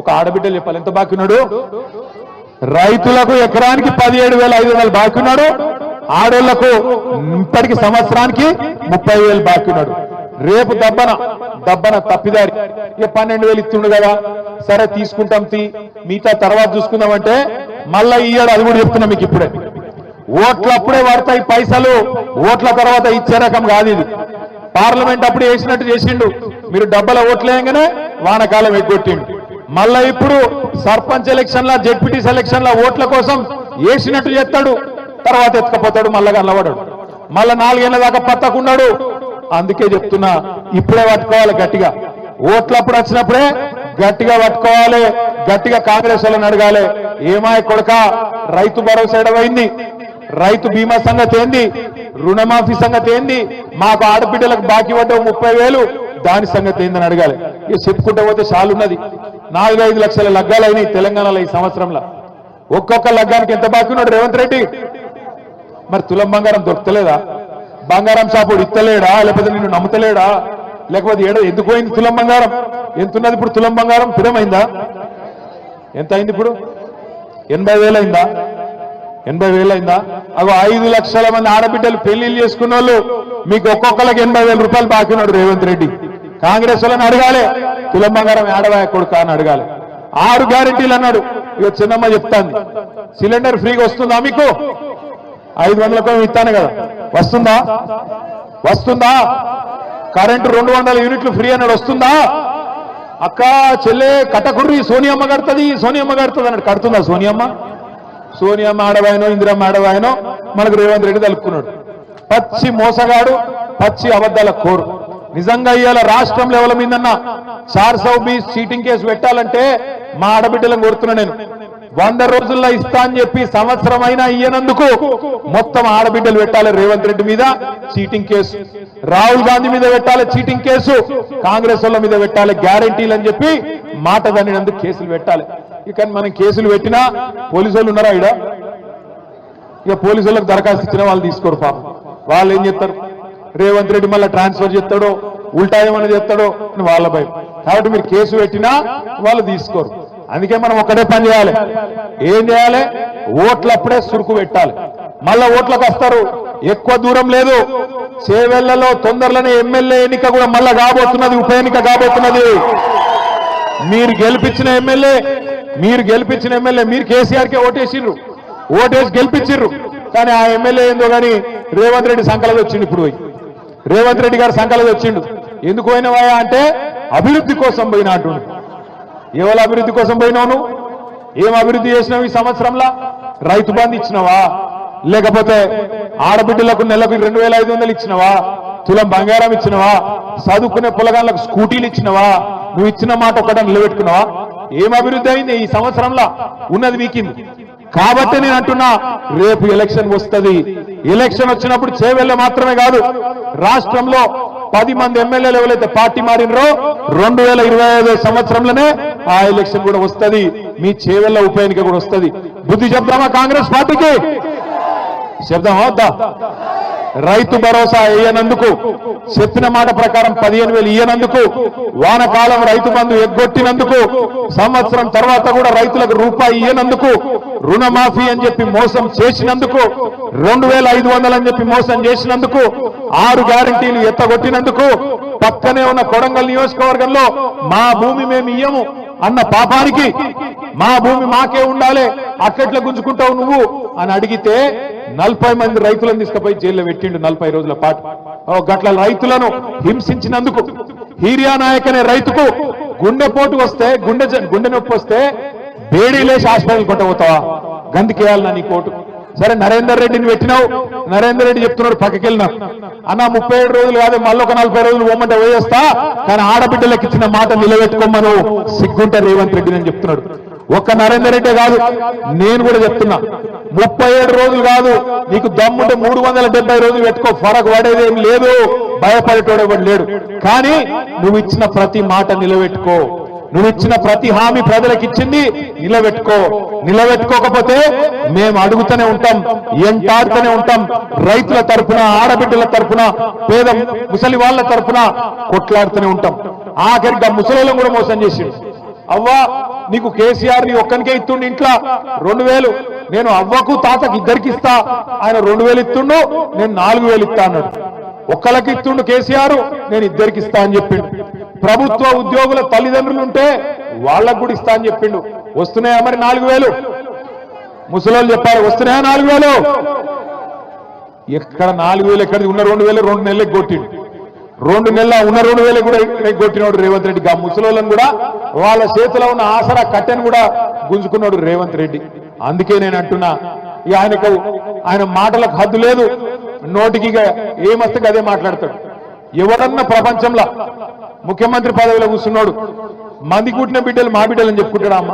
ఒక ఆడబిడ్డలు చెప్పాలి. ఎంత బాకీ ఉన్నాడు రైతులకు ఎకరానికి పదిహేడు వేల ఐదు వందలు బాకీ ఉన్నాడు ఆడోళ్ళకు ఇప్పటికి సంవత్సరానికి ముప్పై వేలు బాకీ ఉన్నాడు రేపు దబ్బన దబ్బన తప్పిదారి. ఇక పన్నెండు వేలు ఇస్తుండు కదా. సరే తీసుకుంటాం తీ. మిగతా తర్వాత చూసుకుందామంటే మళ్ళా ఇయ్యాడు అది కూడా చెప్తున్నా మీకు ఇప్పుడే. ఓట్లప్పుడే పడతాయి పైసలు. ఓట్ల తర్వాత ఇచ్చే రకం కాదు ఇది. పార్లమెంట్ అప్పుడు వేసినట్టు చేసిండు. మీరు డబ్బల ఓట్లేయంగానే వానకాలం ఎగ్గొట్టిండు. మళ్ళా ఇప్పుడు సర్పంచ్ ఎలక్షన్ల జెడ్పీటీ సెలక్షన్ల ఓట్ల కోసం వేసినట్టు చేస్తాడు. తర్వాత ఎత్తుకపోతాడు మళ్ళా కనబడాడు మళ్ళా నాలుగేళ్ళ దాకా పత్తకున్నాడు అందుకే చెప్తున్నా ఇప్పుడే పట్టుకోవాలి గట్టిగా. ఓట్లప్పుడు వచ్చినప్పుడే గట్టిగా పట్టుకోవాలి. గట్టిగా కాంగ్రెస్ వాళ్ళని అడగాలి. ఏమాయ కొడక రైతు భరోసా ఎడవైంది. రైతు బీమా సంగతి ఏంది? రుణమాఫీ సంగతి ఏంది? మాకు ఆడబిడ్డలకు బాకీ పడ్డ ముప్పై వేలు. దాని సంగతి ఏందని అడగాలి. ఇక చెప్పుకుంటూ పోతే చాలున్నది. నాలుగైదు లక్షల లగ్గాలు అయినాయి తెలంగాణలో ఈ సంవత్సరంలో. ఒక్కొక్క లగ్గానికి ఎంత బాకీ ఉన్నాడు రేవంత్ రెడ్డి? మరి తులం బంగారం దొరకలేదా? బంగారం షాపుడు ఇత్తలేడా? లేకపోతే నిన్ను నమ్ముతలేడా? లేకపోతే ఏడ ఎందుకు పోయింది తులం బంగారం? ఎంత ఉన్నది ఇప్పుడు తులం బంగారం? స్థిరమైందా? ఎంత అయింది ఇప్పుడు? ఎనభై వేలు అయిందా ఎనభై వేలు అయిందా అగో ఐదు లక్షల మంది ఆడబిడ్డలు పెళ్ళిళ్ళు చేసుకున్న వాళ్ళు మీకు ఒక్కొక్కరికి ఎనభై వేల రూపాయలు బాకున్నాడు రేవంత్ రెడ్డి. కాంగ్రెస్ వాళ్ళని అడగాలి. తులం బంగారం ఏడవాయ కొడుక అని అడగాలి. ఆరు గ్యారెంటీలు అన్నాడు. ఇక చిన్నమ్మ చెప్తాను సిలిండర్ ఫ్రీగా వస్తుందా మీకు? ఐదు వందలకు ఇస్తాను కదా. వస్తుందా? వస్తుందా? కరెంటు రెండు వందల యూనిట్లు ఫ్రీ అన్నాడు. వస్తుందా? అక్క చెల్లె కట్టకుర్రి సోనియమ్మ కడుతుంది సోనియమ్మ కడుతుంది అన్నాడు. కడుతుందా సోనియమ్మ? సోనియమ్మ ఆడవాయనో ఇందిరమ్మ ఆడవాయనో? మనకు రేవంత్ రెడ్డి తలుపుకున్నాడు. పచ్చి మోసగాడు పచ్చి అబద్ధాల కోరు. నిజంగా ఇవాళ రాష్ట్రం లెవెల్ మీదన్నా చార్ సౌ చీటింగ్ కేసు పెట్టాలంటే మా ఆడబిడ్డలను కోరుతున్నా నేను. వంద రోజుల్లో ఇస్తా అని చెప్పి సంవత్సరం అయినా ఇయ్యనందుకు మొత్తం ఆడబిడ్డలు పెట్టాలి రేవంత్ రెడ్డి మీద చీటింగ్ కేసు. రాహుల్ గాంధీ మీద పెట్టాలి చీటింగ్ కేసు. కాంగ్రెస్ వాళ్ళ మీద పెట్టాలి గ్యారంటీలు అని చెప్పి మాట దానినందుకు కేసులు పెట్టాలి. ఇక మనం కేసులు పెట్టినా పోలీసు వాళ్ళు ఉన్నారా ఇడ ఇక పోలీసు వాళ్ళకి దరఖాస్తు ఇచ్చిన వాళ్ళు తీసుకోరు పాపం. వాళ్ళు ఏం చేస్తారు? రేవంత్ రెడ్డి మళ్ళీ ట్రాన్స్ఫర్ చేస్తాడో ఉల్టా ఏమైనా చేస్తాడో అని వాళ్ళ భయం. కాబట్టి మీరు కేసు పెట్టినా వాళ్ళు తీసుకోరు. అందుకే మనం ఒక్కటే పని చేయాలి. ఏం చేయాలి? ఓట్లప్పుడే సురుకు పెట్టాలి. మళ్ళా ఓట్లకు వస్తారు. ఎక్కువ దూరం లేదు. చేవెళ్ళలో తొందరలోనే ఎమ్మెల్యే ఎన్నిక కూడా మళ్ళా కాబోతున్నది ఉప ఎన్నిక కాబోతున్నది. మీరు గెలిపించిన ఎమ్మెల్యే మీరు గెలిపించిన ఎమ్మెల్యే మీరు కేసీఆర్కే ఓటేసిర్రు. ఓటేసి గెలిపించిర్రు. కానీ ఆ ఎమ్మెల్యే ఏందో కానీ రేవంత్ రెడ్డి సంకలది వచ్చిండు ఇప్పుడు పోయి. రేవంత్ రెడ్డి గారు సంకలం వచ్చిండు. ఎందుకు పోయినవా అంటే అభివృద్ధి కోసం పోయినా అంటుండు. ఎవరి అభివృద్ధి కోసం పోయినావు ఏం అభివృద్ధి చేసినావు ఈ సంవత్సరంలో? రైతు బంధు ఇచ్చినవా? లేకపోతే ఆడబిడ్డలకు నెలకు రెండు వేల ఐదు వందలు ఇచ్చినవా? తులం బంగారం ఇచ్చినవా? చదువుకునే పొలగాళ్ళకు స్కూటీలు ఇచ్చినవా? నువ్వు ఇచ్చిన మాట ఒకటే నిలబెట్టుకున్నావా? ఏం అభివృద్ధి అయింది ఈ సంవత్సరంలో? ఉన్నది మీకింది కాబట్టి నేను అంటున్నా రేపు ఎలక్షన్ వస్తది. ఎలక్షన్ వచ్చినప్పుడు చేవెళ్ళ మాత్రమే కాదు రాష్ట్రంలో పది మంది ఎమ్మెల్యేలు ఎవరైతే పార్టీ మారినరో రెండు వేల ఇరవై ఐదో సంవత్సరంలోనే ఆ ఎలక్షన్ కూడా వస్తది. మీ చేవెళ్ళ ఉప ఎన్నిక కూడా వస్తది. బుద్ధి చెప్దామా కాంగ్రెస్ పార్టీకి? చెప్దామా వద్దా? రైతు భరోసా వేయనందుకు చెప్పిన మాట ప్రకారం పదిహేను వేలు ఇయ్యనందుకు వానకాలం రైతు బంధు ఎగ్గొట్టినందుకు సంవత్సరం తర్వాత కూడా రైతులకు రూపాయి ఇయ్యనందుకు రుణమాఫీ అని చెప్పి మోసం చేసినందుకు రెండు వేల ఐదు వందలు అని చెప్పి మోసం చేసినందుకు ఆరు గ్యారంటీలు ఎత్తగొట్టినందుకు పక్కనే ఉన్న కొడంగల్ నియోజకవర్గంలో మా భూమి మేము ఇయ్యము అన్న పాపానికి మా భూమి మాకే ఉండాలి అట్లెట్లా గుంజుకుంటావు నువ్వు అని అడిగితే నలభై మంది రైతులను తీసుకుపోయి జైల్లో పెట్టిండు నలభై రోజుల పాటు. ఓ గట్ల రైతులను హింసించినందుకు హీరియా నాయక్ అనే రైతుకు గుండెపోటు వస్తే గుండె గుండె నొప్పి వస్తే బేడీలేసి హాస్పిటల్ కొట్టబోతావా? పోతావా గందికేయాలి నా నీ కోటు. సరే నరేందర్ రెడ్డిని పెట్టినావు. నరేందర్ రెడ్డి చెప్తున్నాడు పక్కకి వెళ్ళినా అన్న ముప్పై ఏడు రోజులు కాదు మళ్ళీ ఒక నలభై రోజులు పోమంటే పోయేస్తా. కానీ ఆడబిడ్డలకు ఇచ్చిన మాట నిలబెట్టుకోమను. సిగ్గుంటే రేవంత్ రెడ్డి అని చెప్తున్నాడు. ఒక్క నరేందర్ రెడ్డి కాదు నేను కూడా చెప్తున్నా. ముప్పై ఏడు రోజులు కాదు నీకు దమ్ముంటే మూడు వందల డెబ్బై రోజులు పెట్టుకో ఫరక్ పడేది ఏం లేదు భయపడేటోడు ఎవడు లేడు. కానీ నువ్వు ఇచ్చిన ప్రతి మాట నిలబెట్టుకో. నువ్వు ఇచ్చిన ప్రతి హామీ ప్రజలకు ఇచ్చింది నిలబెట్టుకో. నిలబెట్టుకోకపోతే మేము అడుగుతూనే ఉంటాం ఎంటాడుతూనే ఉంటాం. రైతుల తరపున ఆడబిడ్డల తరపున పేద ముసలి వాళ్ళ తరపున కొట్లాడుతూనే ఉంటాం. ఆఖరిగా ముసలిలను కూడా మోసం చేసి అవ్వా నీకు కేసీఆర్ని ఒక్కనికే ఇస్తుండు ఇంట్లో. రెండు వేలు. నేను అవ్వకు తాతకి ఇద్దరికి ఇస్తా. ఆయన రెండు వేలు ఇస్తుండు నేను నాలుగు వేలు ఇస్తా అన్నాడు. ఒక్కలకి ఇస్తుండు కేసీఆర్ నేను ఇద్దరికి ఇస్తా అని చెప్పిండు. ప్రభుత్వ ఉద్యోగుల తల్లిదండ్రులు ఉంటే వాళ్ళకు కూడా ఇస్తా అని చెప్పిండు. వస్తున్నాయా మరి నాలుగు వేలు? ముసలోళ్ళు చెప్పారు వస్తున్నాయా నాలుగు వేలు? ఎక్కడ నాలుగు వేలు ఎక్కడ ఉన్న రెండు వేలు రెండు నెలలకు కొట్టిండు. రెండు నెలల ఉన్న రెండు వేలు కూడా కొట్టినాడు రేవంత్ రెడ్డి. ఆ ముసలోళ్ళని కూడా వాళ్ళ చేతిలో ఉన్న ఆసరా కట్టెను కూడా గుంజుకున్నాడు రేవంత్ రెడ్డి. అందుకే నేను అంటున్నా ఇక ఆయనకు ఆయన మాటలకు హద్దు లేదు. నోటికి ఇక ఏమస్తే అదే మాట్లాడతాడు. ఎవరన్నా ప్రపంచంలో ముఖ్యమంత్రి పదవిలో కూర్చున్నాడు మంది కుట్టిన బిడ్డలు మా బిడ్డలని చెప్పుకుంటాడా అమ్మ?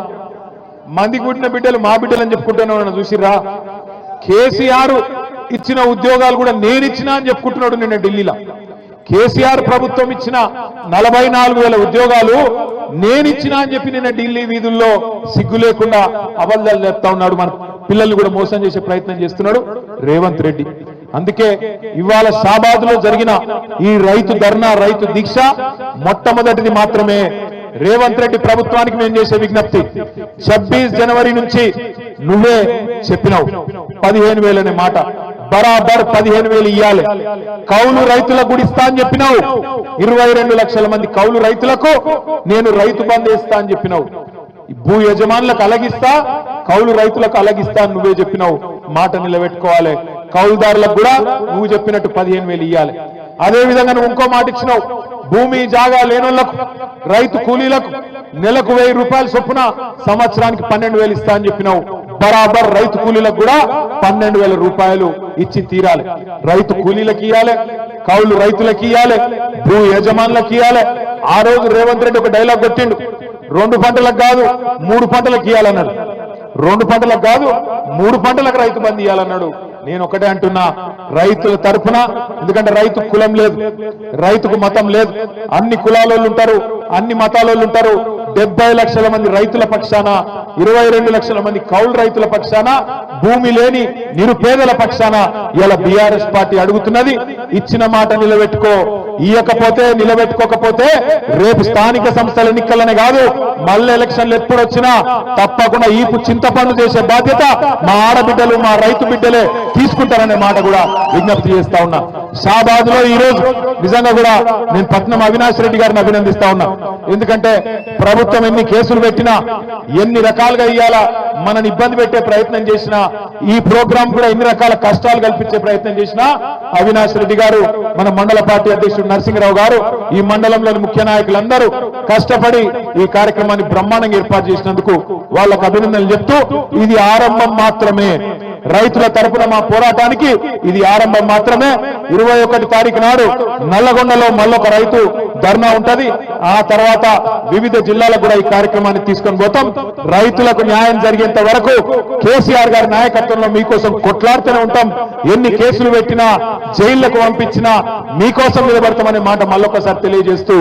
మంది కుట్టిన బిడ్డలు మా బిడ్డలని చెప్పుకుంటున్నాడు చూసిరా కేసీఆర్ ఇచ్చిన ఉద్యోగాలు కూడా నేనిచ్చినా అని చెప్పుకుంటున్నాడు నిన్న ఢిల్లీలో. కేసీఆర్ ప్రభుత్వం ఇచ్చిన నలభై నాలుగు వేల ఉద్యోగాలు నేను అని చెప్పి నిన్న ఢిల్లీ వీధుల్లో సిగ్గు లేకుండా అబద్ధాలు చెప్తా ఉన్నాడు మన పిల్లల్ని కూడా మోసం చేసే ప్రయత్నం చేస్తున్నాడు రేవంత్ రెడ్డి. అందుకే ఇవాళ షాబాద్లో జరిగిన ఈ రైతు ధర్నా రైతు దీక్ష మొట్టమొదటిది మాత్రమే రేవంత్ రెడ్డి ప్రభుత్వానికి మేము చేసే విజ్ఞప్తి. ఛబ్బీస్ జనవరి నుంచి నువ్వే చెప్పినావు. పదిహేను వేలనే మాట. బరాబర్ పదిహేను వేలు ఇవ్వాలి కౌలు రైతులకు కూడా ఇస్తా అని చెప్పినావు. ఇరవై రెండు లక్షల మంది కౌలు రైతులకు నేను రైతు బంధు ఇస్తా అని చెప్పినావు. భూ యజమానులకు అలగిస్తా కౌలు రైతులకు అలగిస్తా అని నువ్వే చెప్పినావు. మాట నిలబెట్టుకోవాలి. కౌలుదారులకు కూడా నువ్వు చెప్పినట్టు పదిహేను వేలు ఇవ్వాలి అదే విధంగా నువ్వు ఇంకో మాట ఇచ్చినావు. భూమి జాగా లేనులకు రైతు కూలీలకు నెలకు వెయ్యి రూపాయల చొప్పున సంవత్సరానికి పన్నెండు వేలు ఇస్తా అని చెప్పినావు. బరాబర్ రైతు కూలీలకు కూడా పన్నెండు వేల రూపాయలు ఇచ్చి తీరాలి. రైతు కూలీలకు ఇవ్వాలి కౌలు రైతులకు ఇవ్వాలి భూ యజమానులకు ఇవ్వాలి ఆ రోజు రేవంత్ రెడ్డి ఒక డైలాగ్ కొట్టిండు. రెండు పంటలకు కాదు మూడు పంటలకు ఇవ్వాలన్నాడు రెండు పంటలకు కాదు మూడు పంటలకు రైతు బంద్ ఇవ్వాలన్నాడు నేను ఒకటే అంటున్నా రైతుల తరఫున ఎందుకంటే రైతు కులం లేదు రైతుకు మతం లేదు అన్ని కులాలోళ్ళు ఉంటారు అన్ని మతాలోళ్ళు ఉంటారు డెబ్బై లక్షల మంది రైతుల పక్షాన ఇరవై రెండు లక్షల మంది కౌలు రైతుల పక్షాన భూమి లేని నిరుపేదల పక్షాన ఇలా బీఆర్ఎస్ పార్టీ అడుగుతున్నది. ఇచ్చిన మాట నిలబెట్టుకో ఇయ్యకపోతే నిలబెట్టుకోకపోతే రేపు స్థానిక సంస్థల ఎన్నికలనే కాదు మళ్ళీ ఎలక్షన్లు ఎప్పుడు వచ్చినా తప్పకుండా ఈపు చింతపండు చేసే బాధ్యత మా ఆడబిడ్డలు మా రైతు బిడ్డలే తీసుకుంటారనే మాట కూడా విజ్ఞప్తి చేస్తా ఉన్నా. షాబాద్లో ఈ రోజు నిజంగా కూడా నేను పట్నం అవినాష్ రెడ్డి గారిని అభినందిస్తా ఉన్నా. ఎందుకంటే ప్రభుత్వం ఎన్ని కేసులు పెట్టినా ఎన్ని రకాలుగా ఇయ్యాలా మనని ఇబ్బంది పెట్టే ప్రయత్నం చేసినా ఈ ప్రోగ్రాం కూడా ఎన్ని రకాల కష్టాలు కల్పించే ప్రయత్నం చేసినా అవినాష్ రెడ్డి గారు మన మండల పార్టీ అధ్యక్షుడు నరసింహరావు గారు ఈ మండలంలోని ముఖ్య నాయకులందరూ కష్టపడి ఈ కార్యక్రమాన్ని బ్రహ్మాండంగా ఏర్పాటు చేసినందుకు వాళ్ళకు అభినందనలు చెప్తూ ఇది ఆరంభం మాత్రమే. రైతుల తరపున మా పోరాటానికి ఇది ఆరంభం మాత్రమే. ఇరవై ఒకటి తారీఖు నాడు నల్లగొండలో మళ్ళొక రైతు ధర్నా ఉంటది. ఆ తర్వాత వివిధ జిల్లాలకు కూడా ఈ కార్యక్రమాన్ని తీసుకొని పోతాం. రైతులకు న్యాయం జరిగేంత వరకు కేసీఆర్ గారి నాయకత్వంలో మీకోసం కొట్లాడుతూనే ఉంటాం. ఎన్ని కేసులు పెట్టినా జైళ్ళకు పంపించినా మీకోసం నిలబడతామనే మాట మళ్ళొకసారి తెలియజేస్తూ